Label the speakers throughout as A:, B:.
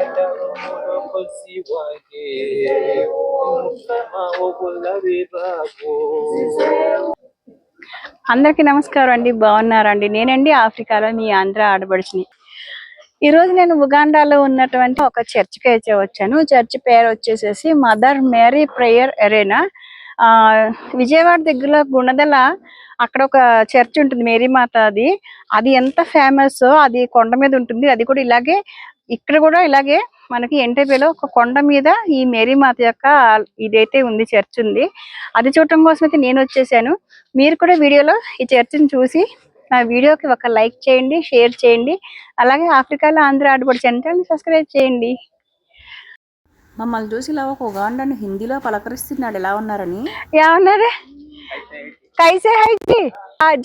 A: umurokozi
B: అందరికీ నమస్కారం అండి బాగున్నారండి నేనండి ఆఫ్రికాలో మీ ఆంధ్ర ఆడబడిచిని ఈరోజు నేను ఉగాండాలో ఉన్నటువంటి ఒక చర్చికి అయితే వచ్చాను. చర్చ్ పేరు వచ్చేసేసి మదర్ మేరీ ప్రేయర్ ఎరేనా ఆ విజయవాడ దగ్గరలో గుణదల అక్కడ ఒక చర్చ్ ఉంటుంది మేరీ మాత అది అది ఎంత ఫేమస్? అది కొండ మీద ఉంటుంది. అది కూడా ఇలాగే ఇక్కడ కూడా ఇలాగే మనకి ఎన్టీపీలో ఒక కొండ మీద ఈ మేరీ మాత యొక్క ఇదైతే ఉంది చర్చ్ ఉంది. అది చూడటం కోసం అయితే నేను వచ్చేసాను. మీరు కూడా వీడియోలో ఈ చర్చిని చూసి నా వీడియోకి ఒక లైక్ చేయండి షేర్ చేయండి. అలాగే ఆఫ్రికాలో ఆంధ్ర ఆడబడి ఛానల్ సబ్స్క్రైబ్ చేయండి.
C: మమ్మల్ని చూసి ఇలా ఒక ఉగాండాను హిందీలో పలకరిస్తున్నాడు. ఎలా ఉన్నారని?
B: ఏమన్నారే కైసే హైకి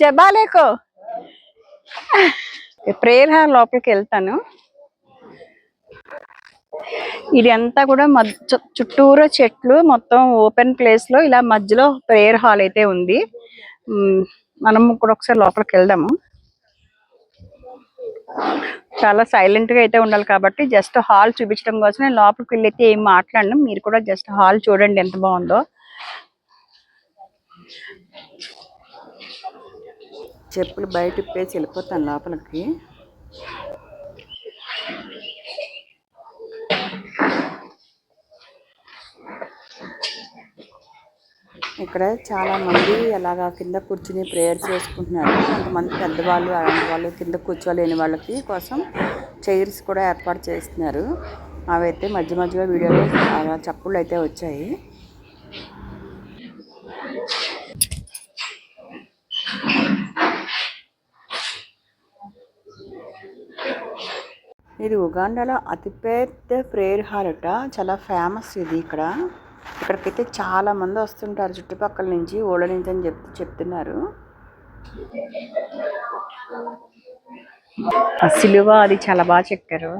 B: జబాలేకో ప్రేయర్ లోపలికి వెళ్తాను. ఇది అంతా కూడా మధ్య చు- చుట్టూరా చెట్లు మొత్తం ఓపెన్ ప్లేస్లో ఇలా మధ్యలో ప్రేయర్ హాల్ అయితే ఉంది. మనం కూడా ఒకసారి లోపలికి వెళ్దాము. చాలా సైలెంట్గా అయితే ఉండాలి కాబట్టి జస్ట్ హాల్ చూపించడం కోసం నేను లోపలికి వెళ్ళైతే ఏం మాట్లాడను. మీరు కూడా జస్ట్ హాల్ చూడండి ఎంత బాగుందో.
C: చెప్పులు బయట ఇప్పేసి వెళ్ళిపోతాను లోపలికి. ఇక్కడ చాలా మంది అలాగా కింద కూర్చుని ప్రేయర్ చేసుకుంటున్నారు. కొంతమంది పెద్దవాళ్ళు అలాంటి వాళ్ళు కింద కూర్చోలేని వాళ్ళకి కోసం చైర్స్ కూడా ఏర్పాటు చేస్తున్నారు. అవైతే మధ్య మధ్యలో వీడియోలో అలా చప్పుళ్ళు అయితే వచ్చాయి. ఇది ఉగాండాలో అతిపెద్ద ప్రేయర్ హాల్ అట చాలా ఫేమస్ ఇది ఇక్కడ. ఇక్కడికైతే చాలా మంది వస్తుంటారు. చుట్టుపక్కల నుంచి ఓళ్ళ నుంచి అని చెప్ చెప్తున్నారు.
B: ఆ సిలువ అది చాలా బాగా చెక్కారు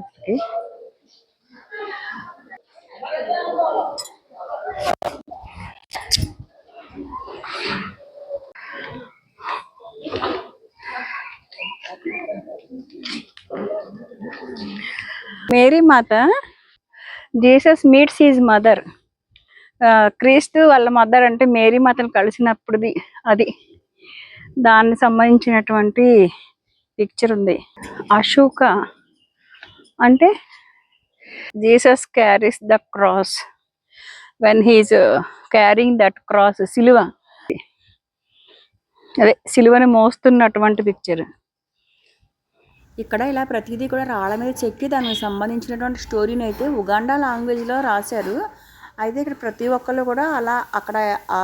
B: Mary Mata Jesus meets is mother. క్రీస్తు వాళ్ళ మదర్ అంటే మేరీ మాతను కలిసినప్పుడుది అది. దానికి సంబంధించినటువంటి పిక్చర్ ఉంది. అశోక అంటే Jesus carries the cross. When he's carrying that cross సిలువ. అదే సిలువని మోస్తున్నటువంటి పిక్చర్
C: ఇక్కడ ఇలా ప్రతిదీ కూడా రాళ్ళ మీద చెక్కి దానికి సంబంధించినటువంటి స్టోరీని అయితే ఉగాండా లాంగ్వేజ్లో రాశారు. అయితే ఇక్కడ ప్రతి ఒక్కళ్ళు కూడా అలా అక్కడ ఆ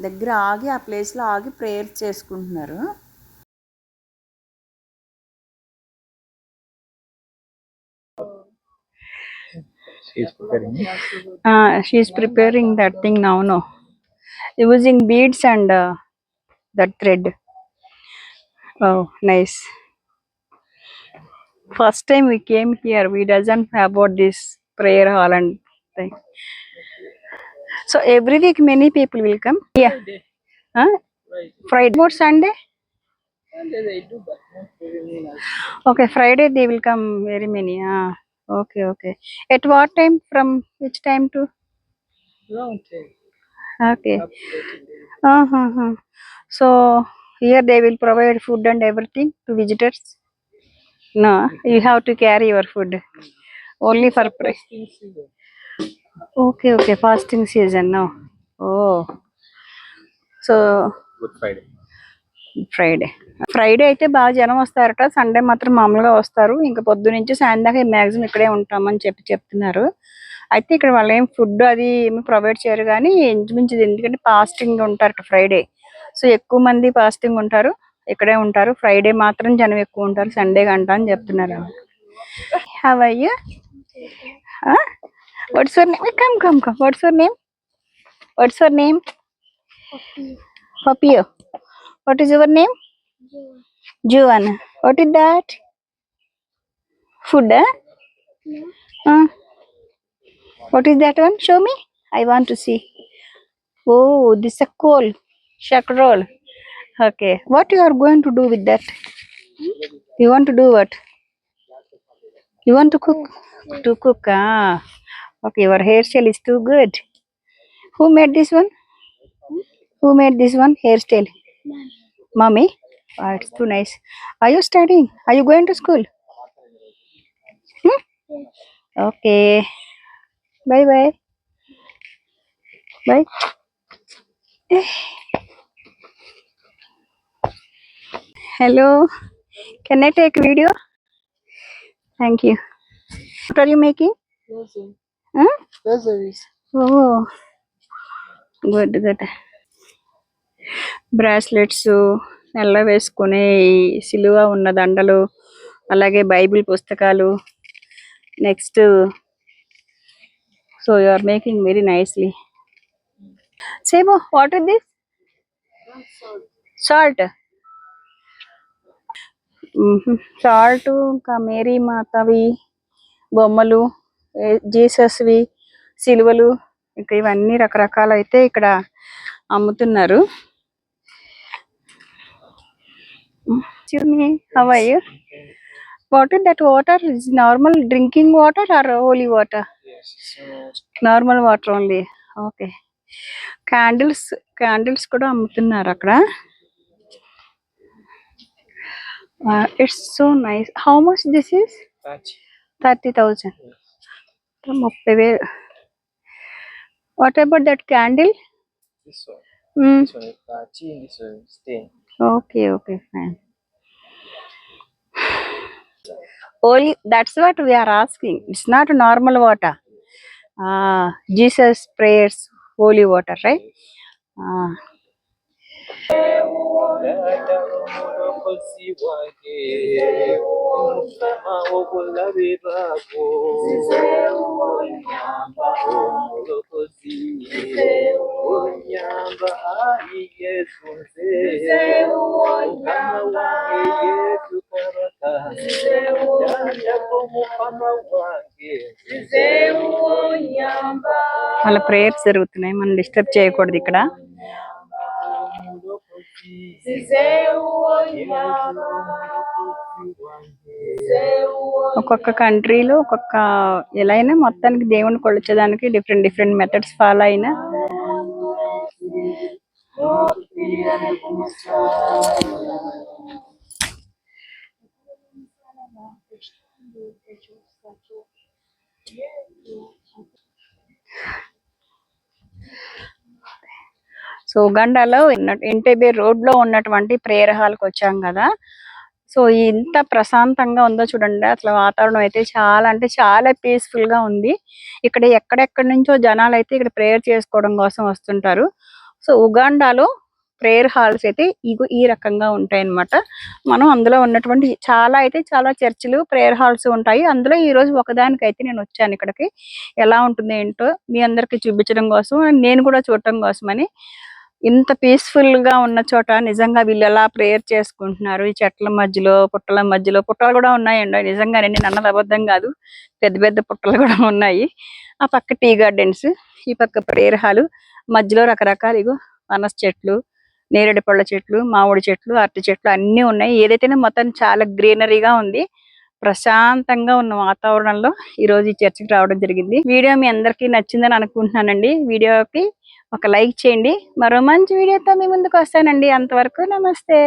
C: దగ్గర ఆగి ఆ ప్లేస్లో ఆగి ప్రేయర్ చేసుకుంటున్నారు.
B: She's preparing that thing now no using beads and that thread oh nice first time we came here we doesn't about this prayer hall and thing So every week many people will come. Yeah.
A: Friday.
B: Huh? Friday. Friday.
A: What Sunday? Sunday they do, but not very many.
B: Okay, Friday they will come very many. Ah, okay, okay. At what time? From which time to?
A: Long time. Okay. Uh huh.
B: huh. So here they will provide food and everything to visitors. No, you have to carry your food mm. only for
A: price.
B: Okay, fasting season now. Oh, so
A: Good Friday.
B: Friday Friday అయితే బాగా జనం వస్తారట. Sunday మాత్రం మామూలుగా వస్తారు. ఇంకా పొద్దు నుంచి సాయంత్రం మ్యాక్సిమం ఇక్కడే ఉంటామని చెప్పి చెప్తున్నారు. అయితే ఇక్కడ వాళ్ళు ఏం ఫుడ్ అది ఏమి ప్రొవైడ్ చేయరు కానీ ఇంచుమించు ఎందుకంటే ఫాస్టింగ్ ఉంటారు ఫ్రైడే సో ఎక్కువ మంది ఫాస్టింగ్ ఉంటారు. ఇక్కడే ఉంటారు. ఫ్రైడే మాత్రం జనం ఎక్కువ ఉంటారు. సండే గంట అని చెప్తున్నారు how are you What's your name? Come, come, come. What's your name? What's your name? Papio. What is your name? Joanna. What is that? Food, eh? No. Uh, what is that one? Show me. I want to see. Oh, this is a coal. Shuck roll. Okay. What you are going to do with that? Hmm? You want to do what? You want to cook? To cook, ah. Okay, your hairstyle is too good. Who made this one? Who made this one hairstyle? Mommy. Oh, it's too nice. Are you studying? Are you going to school? Hmm? Okay. Bye bye. Bye. Hello. Can I take video? Thank you. What are you making?
A: Rosary.
B: Oh, good good. Bracelets నల్ల వేసుకునే సిలువ ఉన్న దండలు అలాగే Bible పుస్తకాలు. Next so you are making very nicely same what is this salt salt ఇంకా Mary మాతవి బొమ్మలు జీసస్వి సిలువలు ఇంకా ఇవన్నీ రకరకాలు అయితే ఇక్కడ అమ్ముతున్నారు. How are you what is that water is normal drinking water or holy water normal water only okay candles candles కూడా అమ్ముతున్నారు అక్కడ. It's so nice how much this is. Thirty thousand ముప్పై వేలు what about that candle
A: This one. This one is touchy and this one is stain.
B: Okay okay fine only that's what we are asking it's not normal water Jesus prayers holy water right
A: Dada umurokozi wanjye umutima w'ubulabe bwabo unyamba umurokozi unyamba ari yesu nze mukama wanjye yesu kabaka yanja ko mukama wanjye
B: వాళ్ళ prayers జరుగుతున్నాయి మనం disturb చేయకూడదు ఇక్కడ ఒక్కొక్క కంట్రీలో ఒక్కొక్క ఎలా అయినా మొత్తానికి దేవుని కొలిచేదానికి డిఫరెంట్ డిఫరెంట్ మెథడ్స్ ఫాలో అయినా. సో ఉగాండాలో ఎంటేబే రోడ్లో ఉన్నటువంటి ప్రేయర్ హాల్కి వచ్చాం కదా. సో ఇంత ప్రశాంతంగా ఉందో చూడండి అసలు వాతావరణం అయితే చాలా అంటే చాలా పీస్ఫుల్గా ఉంది. ఇక్కడ ఎక్కడెక్కడి నుంచో జనాలు అయితే ఇక్కడ ప్రేయర్ చేసుకోవడం కోసం వస్తుంటారు. సో ఉగాండాలో ప్రేయర్ హాల్స్ అయితే ఇగు ఈ రకంగా ఉంటాయి అన్నమాట మనం అందులో ఉన్నటువంటి చాలా అయితే చాలా చర్చిలు ప్రేయర్ హాల్స్ ఉంటాయి. అందులో ఈ రోజు ఒకదానికి అయితే నేను వచ్చాను ఇక్కడికి. ఎలా ఉంటుంది ఏంటో మీ అందరికి చూపించడం కోసం నేను కూడా చూడటం కోసమని. ఇంత పీస్ఫుల్గా ఉన్న చోట నిజంగా వీళ్ళు ఎలా ప్రేయర్ చేసుకుంటున్నారు? ఈ చెట్ల మధ్యలో పుట్టల మధ్యలో పుట్టలు కూడా ఉన్నాయండి. నిజంగా నేను అన్నది అబద్ధం కాదు. పెద్ద పెద్ద పుట్టలు కూడా ఉన్నాయి. ఆ పక్క టీ గార్డెన్స్ ఈ పక్క ప్రేయర్ హాలు మధ్యలో రకరకాల ఇగో పనస చెట్లు నేరేడు పళ్ళ చెట్లు మామిడి చెట్లు అరటి చెట్లు అన్నీ ఉన్నాయి. ఏదైతేనే మొత్తం చాలా గ్రీనరీగా ఉంది. ప్రశాంతంగా ఉన్న వాతావరణంలో ఈ రోజు ఈ చర్చికి రావడం జరిగింది. వీడియో మీ అందరికీ నచ్చిందని అనుకుంటున్నానండి. వీడియోకి ఒక లైక్ చేయండి. మరో మంచి వీడియోతో మీ ముందుకు వస్తానండి. అంతవరకు నమస్తే.